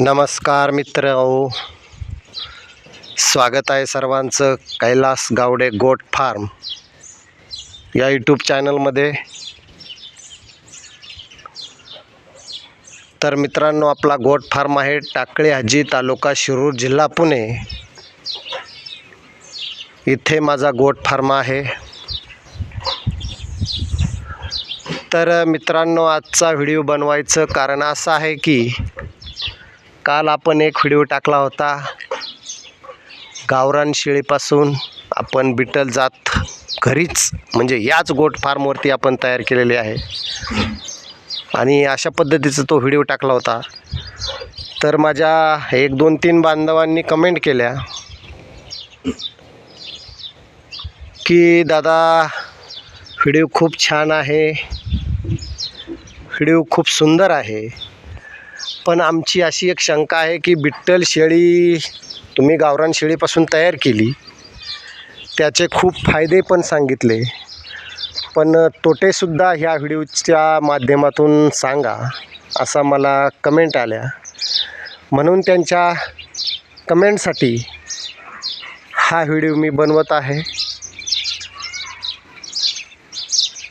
नमस्कार मित्र स्वागत आहे सर्वांचं कैलास गावडे गोट फार्म या यूट्यूब चॅनलमध्ये. तर मित्रांनो आपला गोट फार्म आहे टाकळी हजी तालुका शिरूर जिल्हा पुणे. इथे माझा गोट फार्म आहे. तर मित्रांनो आजचा व्हिडिओ बनवायचं कारण असं आहे की काल आपण एक व्हिडिओ टाकला होता. गावरान शेळीपासून आपण बिटल जात घरीच म्हणजे याच गोट फार्मवरती आपण तयार केलेली आहे. आणि अशा पद्धतीचा तो व्हिडिओ टाकला होता. तर माझ्या एक दोन तीन बांधवांनी कमेंट केल्या. की दादा व्हिडिओ खूप छान आहे. व्हिडिओ खूप सुंदर आहे. पण आमची अशी एक शंका आहे की बिट्टल शेळी तुम्ही गावरान शेळीपासून तयार केली त्याचे खूप फायदे पण सांगितले. पण तोटेसुद्धा ह्या व्हिडिओच्या माध्यमातून सांगा असा मला कमेंट आल्या. म्हणून त्यांच्या कमेंटसाठी हा व्हिडिओ मी बनवत आहे.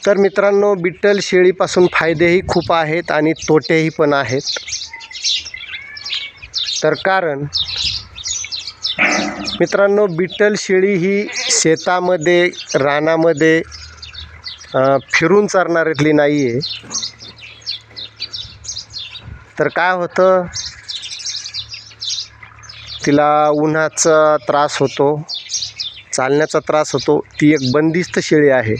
तर मित्रांनो बिट्टल शेळीपासून फायदेही खूप आहेत आणि तोटेही पण आहेत. तर कारण मित्रांनो बिट्टल शेळी ही शेतामध्ये रानामध्ये फिरून चरणाऱ्यातली नाही आहे तर काय होतं? तिला उन्हाचा त्रास होतो चालण्याचा त्रास होतो. ती एक बंदिस्त शेळी आहे.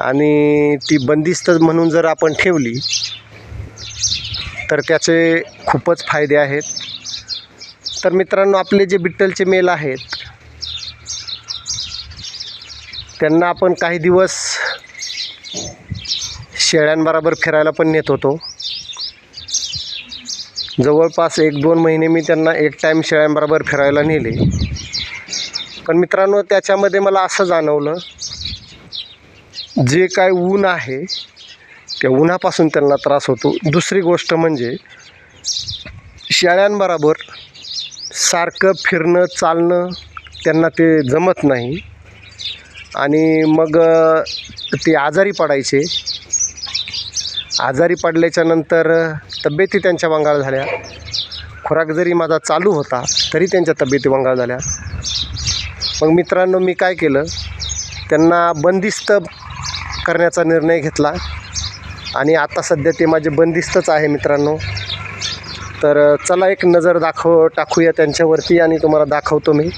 आणि ती बंदिस्त म्हणून जर आपण ठेवली तर त्याचे खूपच फायदे आहेत. तर मित्रांनो आपले जे बिट्टलचे मेल आहेत त्यांना आपण काही दिवस शेळ्यांबरोबर फिरायला पण नेत होतो. जवळपास एक दोन महिने मी त्यांना एक टाईम शेळ्यांबरोबर फिरायला नेले. पण मित्रांनो त्याच्यामध्ये मला असं जाणवलं जे काय ऊन आहे त्या उन्हापासून त्यांना त्रास होतो. दुसरी गोष्ट म्हणजे शेळ्यांबरोबर सारखं फिरणं चालणं त्यांना ते जमत नाही. आणि मग ते आजारी पडायचे. आजारी पडल्याच्या नंतर तब्येती त्यांच्या वंगाळ झाल्या. खुराक जरी माझा चालू होता तरी त्यांच्या तब्येती वंगाळ झाल्या. मग मित्रांनो मी काय केलं? त्यांना बंदिस्त करण्याचा निर्णय घेतला. आणि आता सध्या ते माझे बंदिस्तच आहे मित्रांनो. तर चला एक नजर दाखव टाकूया त्यांच्यावरती आणि तुम्हाला दाखवतो मी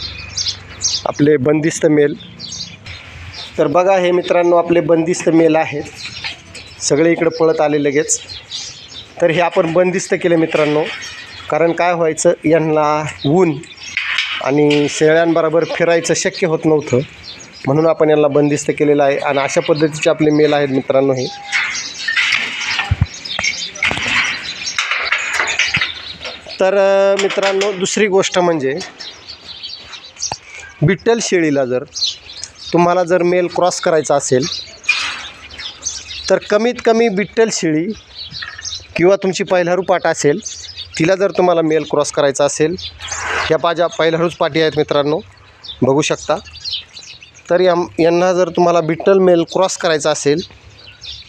आपले बंदिस्त मेल. तर बघा हे मित्रांनो आपले बंदिस्त मेल आहेत. सगळे इकडं पळत आले लगेच. तर हे आपण बंदिस्त केले मित्रांनो. कारण काय व्हायचं यांना ऊन आणि शेळ्यांबरोबर फिरायचं शक्य होत नव्हतं. म्हणून आपण यांना बंदिस्त केलेलं आहे. आणि अशा पद्धतीचे आपले मेल आहेत मित्रांनो हे. तर मित्रांनो दुसरी गोष्ट म्हणजे बिट्टल शेळीला जर तुम्हाला जर मेल क्रॉस करायचा असेल तर कमीत कमी बिट्टल शेळी किंवा तुमची पहिलारू पाट असेल तिला जर तुम्हाला मेल क्रॉस करायचा असेल ह्या माझ्या पहिलारूच पाटी आहेत मित्रांनो बघू शकता. तर या यांना जर तुम्हाला बिट्टल मेल क्रॉस करायचा असेल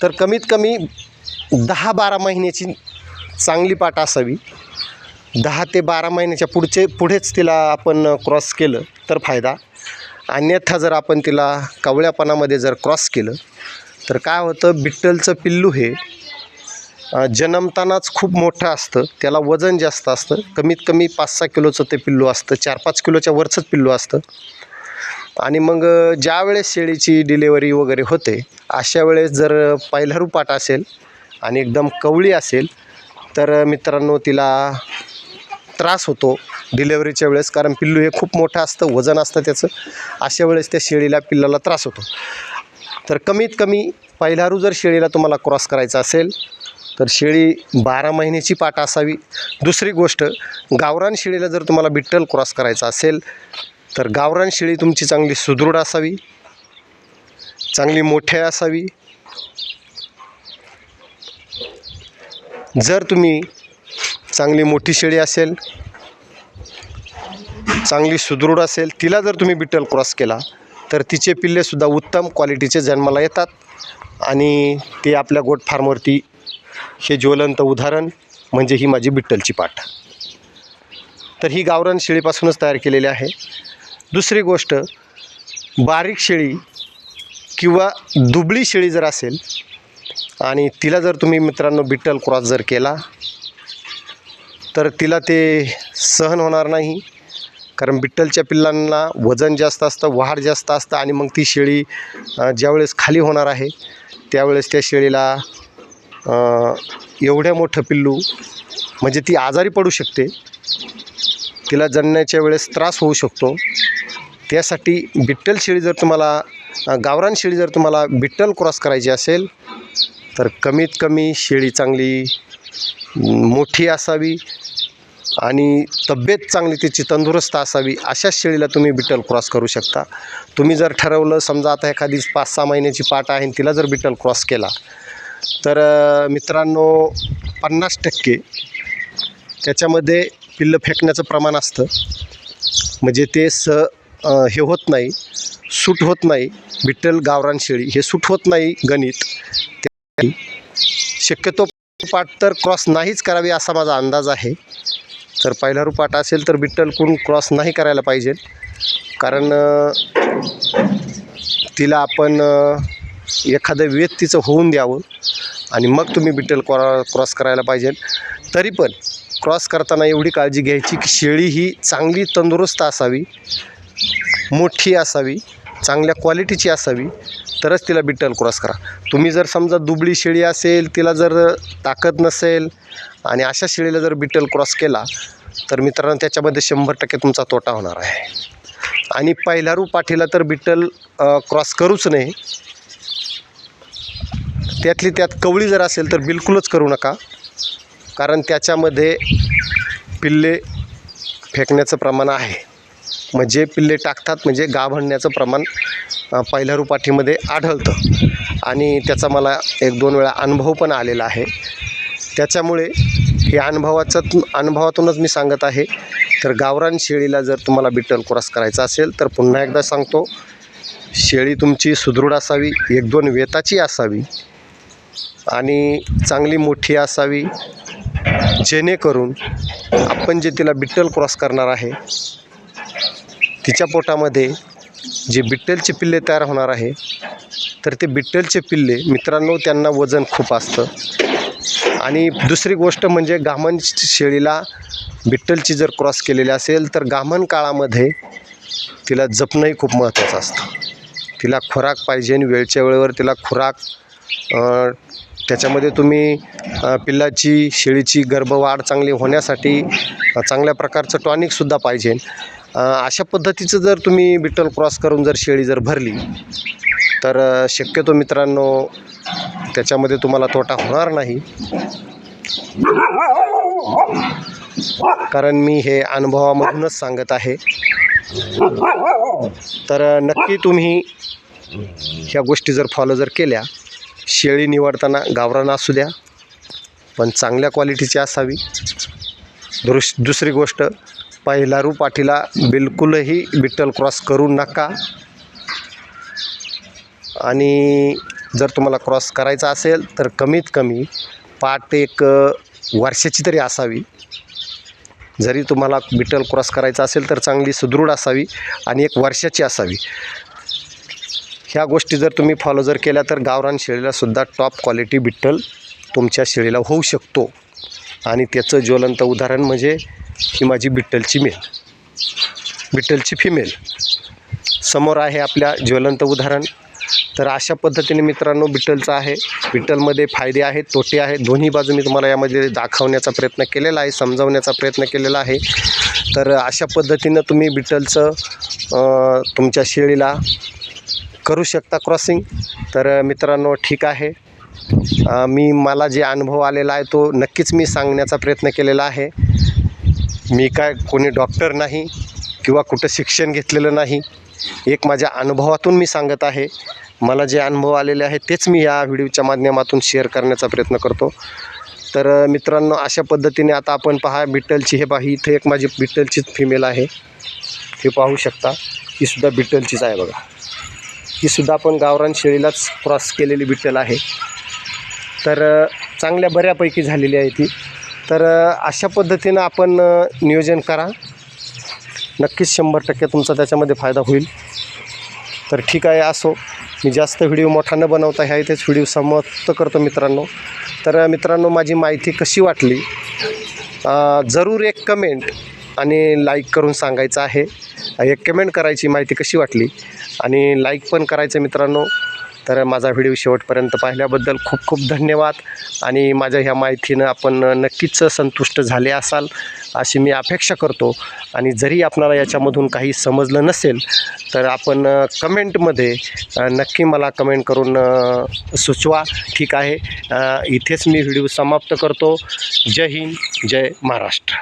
तर कमीत कमी दहा बारा महिन्याची चांगली पाट असावी. दहा ते बारा महिन्याच्या पुढचे पुढेच तिला आपण क्रॉस केलं तर फायदा. अन्यथा जर आपण तिला कवळ्यापणामध्ये जर क्रॉस केलं तर काय होतं बिट्टलचं पिल्लू हे जन्मतानाच खूप मोठं असतं. त्याला वजन जास्त असतं. कमीत कमी पाच सहा किलोचं ते पिल्लू असतं. चार पाच किलोच्या वरचंच पिल्लू असतं. आणि मग ज्या वेळेस शेळीची डिलेवरी वगैरे होते अशा वेळेस जर पहिला रूपाट असेल आणि एकदम कवळी असेल तर मित्रांनो तिला त्रास होतो डिलेवरीच्या वेळेस कारण पिल्लू हे खूप मोठं असतं वजन असतं त्याचं. अशा वेळेस त्या शेळीला पिल्लाला त्रास होतो. तर कमीत कमी पहिलारू जर शेळीला तुम्हाला क्रॉस करायचा असेल तर शेळी बारा महिन्याची पाट असावी. दुसरी गोष्ट गावरान शेळीला जर तुम्हाला बिट्टल क्रॉस करायचा असेल तर गावरान शेळी तुमची चांगली सुदृढ असावी चांगली मोठी असावी. जर तुम्ही चांगली मोठी शेळी असेल चांगली सुदृढ असेल तिला जर तुम्ही बिट्टल क्रॉस केला तर तिचे पिल्लेसुद्धा उत्तम क्वालिटीचे जन्माला येतात. आणि ते आपल्या गोट फार्मवरती हे ज्वलंत उदाहरण म्हणजे ही माझी बिट्टलची पाठ. तर ही गावरान शेळीपासूनच तयार केलेली आहे. दुसरी गोष्ट बारीक शेळी किंवा दुबळी शेळी जर असेल आणि तिला जर तुम्ही मित्रांनो बिट्टल क्रॉस जर केला तर तिला ते सहन होणार नाही. कारण बिट्टलच्या पिल्लांना वजन जास्त असतं वाढ जास्त असतं आणि मग ती शेळी ज्यावेळेस खाली होणार आहे त्यावेळेस त्या शेळीला एवढ्या मोठं पिल्लू म्हणजे ती आजारी पडू शकते. तिला जणण्याच्या वेळेस त्रास होऊ शकतो. त्यासाठी बिट्टल शेळी जर तुम्हाला गावरान शेळी जर तुम्हाला बिट्टल क्रॉस करायची असेल तर कमीत कमी शेळी चांगली मोठी असावी. आणि तब्येत चांगली तिची तंदुरुस्त असावी अशाच शेळीला तुम्ही बिट्टल क्रॉस करू शकता. तुम्ही जर ठरवलं समजा आता एखादी पाच सहा महिन्याची पाट आहे आणि तिला जर बिट्टल क्रॉस केला तर मित्रांनो पन्नास टक्के त्याच्यामध्ये पिल्लं फेकण्याचं प्रमाण असतं. म्हणजे ते स हे होत नाही सूट होत नाही बिट्टल गावरान शेळी हे सूट होत नाही गणित. त्या- शक्यतो पाट तर क्रॉस नाहीच करावी असा माझा अंदाज आहे. तर पहिला रुपाट असेल तर बिट्टल कुण क्रॉस नाही करायला पाहिजे. कारण तिला आपण एखादं वेत तिचं होऊन द्यावं आणि मग तुम्ही बिट्टल क्रॉ क्रॉस करायला पाहिजे. तरी पण क्रॉस करताना एवढी काळजी घ्यायची की शेळी ही चांगली तंदुरुस्त असावी मोठी असावी. चांगल्या क्वालिटीची असावी तरच तिला बिट्टल क्रॉस करा. तुम्ही जर समजा दुबळी शेळी असेल तिला जर ताकद नसेल आणि अशा शेळीला जर बिट्टल क्रॉस केला तर मित्रांनो त्याच्यामध्ये शंभर टक्के तुमचा तोटा होणार आहे. आणि पहिलारू पाठीला तर बिट्टल क्रॉस करूच नाही त्यातली त्यात कवळी जर असेल तर बिलकुलच करू नका. कारण त्याच्यामध्ये पिल्ले फेकण्याचं प्रमाण आहे. म्हणजे पिल्ले टाकतात म्हणजे गाभणण्याचं प्रमाण पहिल्या रुपाठीमध्ये आढळतं. आणि त्याचा मला एक दोन वेळा अनुभव पण आलेला आहे. त्याच्यामुळे हे अनुभवाचं अनुभवातूनच मी सांगत आहे. तर गावरान शेळीला जर तुम्हाला बिट्टल क्रॉस करायचा असेल तर पुन्हा एकदा सांगतो शेळी तुमची सुदृढ असावी एक दोन वेताची असावी आणि चांगली मोठी असावी. जेणेकरून आपण जे तिला बिट्टल क्रॉस करणार आहे तिच्या पोटामध्ये जे बिट्टलचे पिल्ले तयार होणार आहे तर ते बिट्टलचे पिल्ले मित्रांनो त्यांना वजन खूप असतं. आणि दुसरी गोष्ट म्हणजे गामन शेळीला बिट्टलची जर क्रॉस केलेली असेल तर गामन काळामध्ये तिला जपणंही खूप महत्त्वाचं असतं. तिला खुराक पाहिजे आणि वेळच्या वेळेवर तिला खुराक त्याच्यामध्ये तुम्ही पिल्लाची शेळीची गर्भवाढ चांगली होण्यासाठी चांगल्या प्रकारचं टॉनिकसुद्धा पाहिजे. अशा पद्धतीचं जर तुम्ही बिट्टल क्रॉस करून जर शेळी जर भरली तर शक्यतो मित्रांनो त्याच्यामध्ये तुम्हाला तोटा होणार नाही. कारण मी हे अनुभवामधूनच सांगत आहे. तर नक्की तुम्ही ह्या गोष्टी जर फॉलो जर केल्या शेळी निवडताना गावरान असू द्या पण चांगल्या क्वालिटीची असावी. दुरुस दुसरी गोष्ट पहिलारू पाठीला बिलकुलही बिट्टल क्रॉस करू नका. आणि जर तुम्हाला क्रॉस करायचा असेल तर कमीत कमी पाट एक वर्षाची तरी असावी. जरी तुम्हाला बिट्टल क्रॉस करायचा असेल तर चांगली सुदृढ असावी आणि एक वर्षाची असावी. ह्या गोष्टी जर तुम्ही फॉलो जर केल्या तर गावरान शेळीलासुद्धा टॉप क्वालिटी बिट्टल तुमच्या शेळीला होऊ शकतो. आणि त्याचं ज्वलंत उदाहरण म्हणजे ही माझी बिट्टलची मेल. बिट्टलची फिमेल समोर आहे आपल्या ज्वलंत उदाहरण. तर अशा पद्धतीने मित्रांनो बिट्टलचं आहे. बिट्टलमध्ये फायदे आहेत तोटे आहेत. दोन्ही बाजू मी तुम्हाला यामध्ये दाखवण्याचा प्रयत्न केलेला आहे समजावण्याचा प्रयत्न केलेला आहे. तर अशा पद्धतीनं तुम्ही बिट्टलचं तुमच्या शेळीला करू शकता क्रॉसिंग तर मित्रांनो ठीक आहे. मी मला जे अनुभव आलेला आहे तो नक्कीच मी सांगण्याचा प्रयत्न केलेला आहे. मी काय कोणी डॉक्टर नाही किंवा कुठं शिक्षण घेतलेलं नाही एक माझ्या अनुभवातून मी सांगत आहे. मला जे अनुभव आलेले आहे तेच मी या व्हिडिओच्या माध्यमातून शेअर करण्याचा प्रयत्न करतो. तर मित्रांनो अशा पद्धतीने आता आपण पहा बिट्टलची हे पाही इथे एक माझी बिट्टलचीच फिमेल आहे. हे पाहू शकता ही सुद्धा बिट्टलचीच आहे बघा. ही सुद्धा आपण गावरान शेळीलाच क्रॉस केलेली बिट्टल आहे. तर चांगल्या बऱ्यापैकी झालेली आहे ती. तर अशा पद्धतीनं आपण नियोजन करा. नक्कीच शंभर टक्के तुमचा त्याच्यामध्ये फायदा होईल. तर ठीक आहे असो. मी जास्त व्हिडिओ मोठा न बनवता ह्या इथेच व्हिडिओ समाप्त करतो मित्रांनो. तर मित्रांनो माझी माहिती कशी वाटली? जरूर एक कमेंट आणि लाईक करून सांगायचं आहे. एक कमेंट करायची माहिती कशी वाटली? आणि लाईक पण करायचं मित्रांनो. तर माझा व्हिडिओ शेवटपर्यंत पाहिल्याबद्दल खूप खूप धन्यवाद आणि माझ्या ह्या माहितीनं आपण नक्कीच संतुष्ट झाले असाल अशी मी अपेक्षा करतो. आणि जरी आपणाला याच्यामधून काही समजलं नसेल तर आपण कमेंटमध्ये नक्की मला कमेंट करून सुचवा. ठीक आहे. इथेच मी व्हिडिओ समाप्त करतो. जय हिंद. जय महाराष्ट्र.